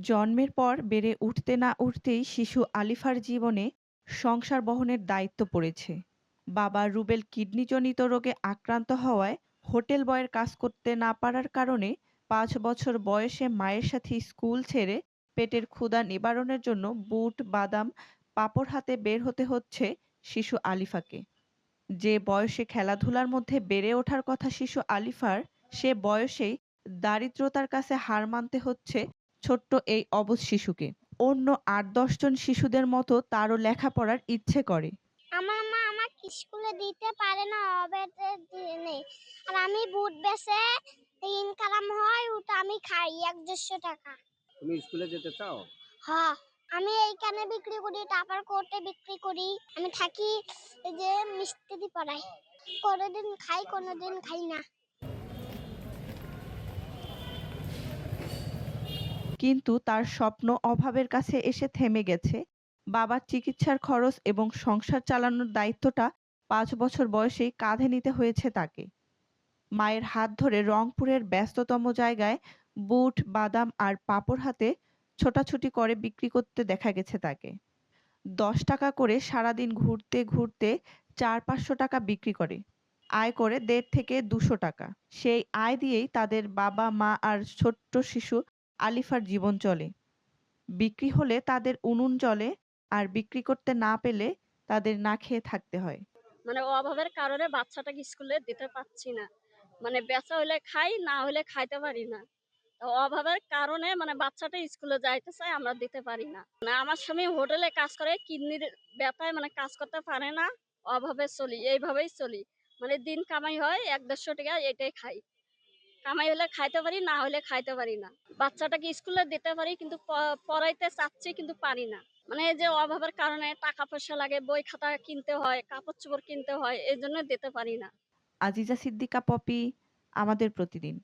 জন্মের পর বেড়ে উঠতে না উঠতেই শিশু আলিফার জীবনে সংসার বহনের দায়িত্ব পড়েছে। বাবা রুবেল কিডনিজনিত রোগে আক্রান্ত হওয়ায় হোটেল বয়ের কাজ করতে না পারার কারণে পাঁচ বছর বয়সে মায়ের সাথে স্কুল ছেড়ে পেটের ক্ষুধা নিবারণের জন্য বুট, বাদাম, পাপড় হাতে বের হতে হচ্ছে শিশু আলিফাকে। যে বয়সে খেলাধুলার মধ্যে বেড়ে ওঠার কথা শিশু আলিফার, সে বয়সেই দারিদ্রতার কাছে হার মানতে হচ্ছে ছোট্ট এই অবুঝ শিশুকে। অন্য আট দশজন শিশুদের মতো তারও লেখাপড়ার ইচ্ছে করে। আমার মা আমাকে স্কুলে দিতে পারে না অবেদের দিনে আর আমি বুট ইনকাম হয় ওটা আমি খাই এক দেড়শো টাকা। তুমি স্কুলে যেতে চাও? হ্যাঁ আমি এইখানে বিক্রি করি তারপর কোর্টে বিক্রি করি। আমি থাকি যে মিস্ত্রি পড়াই কোনোদিন খাই কোনোদিন খাই না। কিন্তু তার স্বপ্ন অভাবের কাছে এসে থেমে গেছে। বাবার চিকিৎসার খরচ এবং সংসার চালানোর দায়িত্বটা পাঁচ বছর বয়সেই কাঁধে নিতে হয়েছে তাকে। মায়ের হাত ধরে রংপুরের ব্যস্ততম জায়গায় বুট, বাদাম আর পাপড় হাতে ছোটাছুটি করে বিক্রি করতে দেখা গেছে তাকে। দশ টাকা করে সারাদিন ঘুরতে ঘুরতে চার পাঁচশো টাকা বিক্রি করে। আয় করে দেড় থেকে দুশো টাকা। সেই আয় দিয়েই তাদের বাবা, মা আর ছোট্ট শিশু আলিফার জীবন চলে। বিক্রি হলে তাদের উনুন চলে আর বিক্রি করতে না পেলে তাদের না খেয়ে থাকতে হয়। মানে অভাবের কারণে বাচ্চাটাকে স্কুলে দিতে পারছি না। মানে বেচা হলে খাই, না হলে খাইতে পারি না। অভাবের কারণে মানে বাচ্চাটা স্কুলে যাইতে চাই আমরা দিতে পারি না। মানে আমার স্বামী হোটেলে কাজ করে, কিডনির ব্যথায় মানে কাজ করতে পারে না। অভাবে চলি, এইভাবেই চলি। মানে দিন কামাই হয়, এক দেড়শো টাকা এটাই খাই। কামাই হলে খাইতে পারি, না হলে খাইতে পারি না। বাচ্চাটাকে স্কুলে দিতে পারি, কিন্তু পড়াইতে চাচ্ছি, কিন্তু পারি না। মানে যে অভাবের কারণে টাকা পয়সা লাগে, বই খাতা কিনতে হয়, কাপড় চোপড় কিনতে হয়, এই জন্য দিতে পারি না। আজিজা সিদ্দিকা পপি, আমাদের প্রতিদিন।